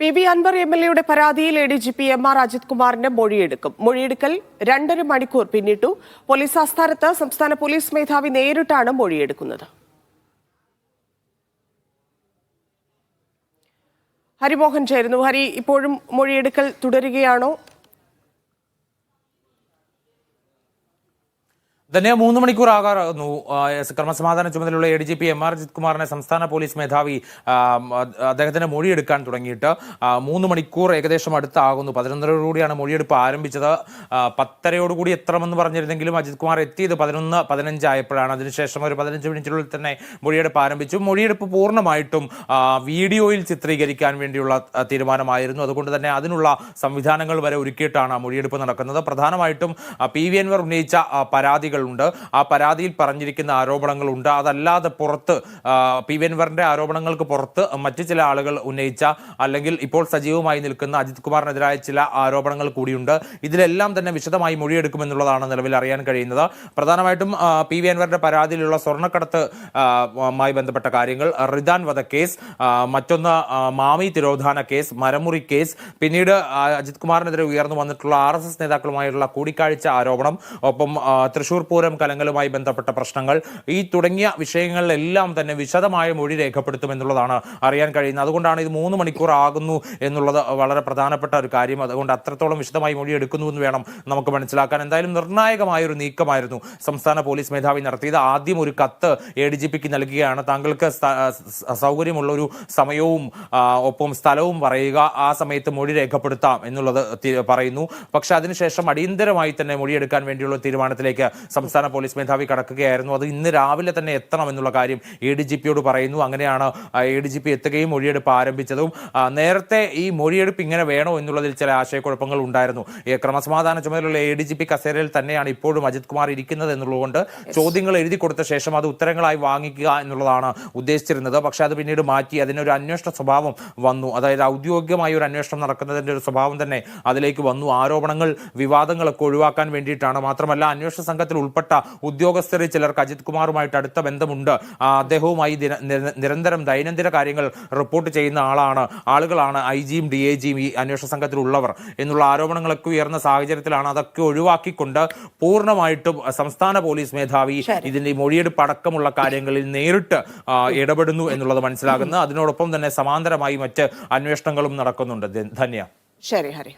P V Anvar M L എയുടെ പരാതിയിൽ A D G P M R Ajith കുമാറിന്റെ മൊഴിയെടുക്കും. മൊഴിയെടുക്കൽ രണ്ടര മണിക്കൂർ പിന്നിട്ടു. പോലീസ് ആസ്ഥാനത്ത് സംസ്ഥാന പോലീസ് മേധാവി നേരിട്ടാണ് മൊഴിയെടുക്കുന്നത്. ഹരിമോഹൻ ചേരുന്നു. ഹരി ഇപ്പോഴും മൊഴിയെടുക്കൽ തുടരുകയാണോ? തന്നെ മൂന്ന് മണിക്കൂർ ആകാറാകുന്നു. ക്രമസമാധാന ചുമതലയുള്ള A D G P M R Ajith കുമാറിനെ സംസ്ഥാന പോലീസ് മേധാവി അദ്ദേഹത്തിന്റെ മൊഴിയെടുക്കാൻ തുടങ്ങിയിട്ട് മൂന്ന് മണിക്കൂർ ഏകദേശം അടുത്താകുന്നു. പതിനൊന്നരയോടുകൂടിയാണ് മൊഴിയെടുപ്പ് ആരംഭിച്ചത്. പത്തരയോടുകൂടി എത്തണമെന്ന് പറഞ്ഞിരുന്നെങ്കിലും അജിത് കുമാർ എത്തിയത് പതിനൊന്ന് പതിനഞ്ചായപ്പോഴാണ്. അതിനുശേഷം ഒരു പതിനഞ്ച് മിനിറ്റിനുള്ളിൽ തന്നെ മൊഴിയെടുപ്പ് ആരംഭിച്ചു. മൊഴിയെടുപ്പ് പൂർണമായിട്ടും വീഡിയോയിൽ ചിത്രീകരിക്കാൻ വേണ്ടിയുള്ള തീരുമാനമായിരുന്നു. അതുകൊണ്ട് തന്നെ അതിനുള്ള സംവിധാനങ്ങൾ വരെ ഒരുക്കിയിട്ടാണ് മൊഴിയെടുപ്പ് നടക്കുന്നത്. പ്രധാനമായിട്ടും പി വി അൻവർ ഉന്നയിച്ച ആ, പരാതികളുണ്ട് ആ പരാതിയിൽ പറഞ്ഞിരിക്കുന്ന ആരോപണങ്ങളുണ്ട്. അതല്ലാതെ പുറത്ത് പി വി ആരോപണങ്ങൾക്ക് പുറത്ത് മറ്റു ചില ആളുകൾ ഉന്നയിച്ച അല്ലെങ്കിൽ ഇപ്പോൾ സജീവമായി നിൽക്കുന്ന അജിത് കുമാറിനെതിരായ ചില ആരോപണങ്ങൾ കൂടിയുണ്ട്. ഇതിലെല്ലാം തന്നെ വിശദമായി മൊഴിയെടുക്കുമെന്നുള്ളതാണ് നിലവിൽ അറിയാൻ കഴിയുന്നത്. പ്രധാനമായിട്ടും പി വി അൻവറിന്റെ പരാതിയിലുള്ള സ്വർണക്കടത്ത് മായി ബന്ധപ്പെട്ട കാര്യങ്ങൾ. റിദാൻ വധക്കേസ് കേസ് മറ്റൊന്ന് മാമി തിരോധാന കേസ് മരമുറി കേസ്. പിന്നീട് അജിത് കുമാറിനെതിരെ ഉയർന്നു വന്നിട്ടുള്ള ആർ നേതാക്കളുമായുള്ള കൂടിക്കാഴ്ച ആരോപണം. ഒപ്പം തൃശൂർ പൂരം കലങ്കലുമായി ബന്ധപ്പെട്ട പ്രശ്നങ്ങൾ ഈ തുടങ്ങിയ വിഷയങ്ങളിലെല്ലാം തന്നെ വിശദമായ മൊഴി രേഖപ്പെടുത്തുമെന്നുള്ളതാണ് അറിയാൻ കഴിയുന്നത്. അതുകൊണ്ടാണ് ഇത് മൂന്ന് മണിക്കൂർ ആകുന്നു എന്നുള്ളത് വളരെ പ്രധാനപ്പെട്ട ഒരു കാര്യം. അതുകൊണ്ട് അത്രത്തോളം വിശദമായി മൊഴി എടുക്കുന്നു എന്ന് വേണം നമുക്ക് മനസ്സിലാക്കാൻ. എന്തായാലും നിർണായകമായ ഒരു നീക്കമായിരുന്നു സംസ്ഥാന പോലീസ് മേധാവി നടത്തിയത്. ആദ്യം ഒരു കത്ത് എ ഡി ജി പിക്ക് നൽകുകയാണ്. താങ്കൾക്ക് സൗകര്യമുള്ള ഒരു സമയവും ഒപ്പം സ്ഥലവും പറയുക. ആ സമയത്ത് മൊഴി രേഖപ്പെടുത്താം എന്നുള്ളത് പറയുന്നു. പക്ഷെ അതിനുശേഷം അടിയന്തരമായി തന്നെ മൊഴിയെടുക്കാൻ വേണ്ടിയുള്ള തീരുമാനത്തിലേക്ക് സംസ്ഥാന പോലീസ് മേധാവി കടക്കുകയായിരുന്നു. അത് ഇന്ന് രാവിലെ തന്നെ എത്തണം എന്നുള്ള കാര്യം എ ഡി ജി പിയോട് പറയുന്നു. അങ്ങനെയാണ് എ ഡി ജി പി എത്തുകയും മൊഴിയെടുപ്പ് ആരംഭിച്ചതും. നേരത്തെ ഈ മൊഴിയെടുപ്പ് ഇങ്ങനെ വേണോ എന്നുള്ളതിൽ ചില ആശയക്കുഴപ്പങ്ങൾ ഉണ്ടായിരുന്നു. ക്രമസമാധാന ചുമതലയുള്ള എ ഡി ജി പി കസേരയിൽ തന്നെയാണ് ഇപ്പോഴും അജിത് കുമാർ ഇരിക്കുന്നത് എന്നുള്ളതുകൊണ്ട് ചോദ്യങ്ങൾ എഴുതി കൊടുത്ത ശേഷം അത് ഉത്തരങ്ങളായി വാങ്ങിക്കുക എന്നുള്ളതാണ് ഉദ്ദേശിച്ചിരുന്നത്. പക്ഷെ അത് പിന്നീട് മാറ്റി അതിനൊരു അന്വേഷണ സ്വഭാവം വന്നു. അതായത് ഔദ്യോഗികമായി ഒരു അന്വേഷണം നടക്കുന്നതിന്റെ ഒരു സ്വഭാവം തന്നെ അതിലേക്ക് വന്നു. ആരോപണങ്ങൾ വിവാദങ്ങളൊക്കെ ഒഴിവാക്കാൻ വേണ്ടിയിട്ടാണ്. മാത്രമല്ല അന്വേഷണ സംഘത്തിൽ ഉൾപ്പെട്ട ഉദ്യോഗസ്ഥരിൽ ചിലർക്ക് അജിത് കുമാറുമായിട്ട് അടുത്ത ബന്ധമുണ്ട്. അദ്ദേഹവുമായി നിരന്തരം ദൈനംദിന കാര്യങ്ങൾ റിപ്പോർട്ട് ചെയ്യുന്ന ആളാണ്. ആളുകളാണ് ഐ ജിയും ഡി എ ജിയും ഈ അന്വേഷണ സംഘത്തിലുള്ളവർ എന്നുള്ള ആരോപണങ്ങളൊക്കെ ഉയർന്ന സാഹചര്യത്തിലാണ് അതൊക്കെ ഒഴിവാക്കിക്കൊണ്ട് പൂർണമായിട്ടും സംസ്ഥാന പോലീസ് മേധാവി ഇതിന്റെ മൊഴിയെടുപ്പ് അടക്കമുള്ള കാര്യങ്ങളിൽ നേരിട്ട് ഇടപെടുന്നു എന്നുള്ളത് മനസ്സിലാകുന്നു അതിനോടൊപ്പം തന്നെ സമാന്തരമായി മറ്റ് അന്വേഷണങ്ങളും നടക്കുന്നുണ്ട്. ധന്യ. ശരി ഹരി.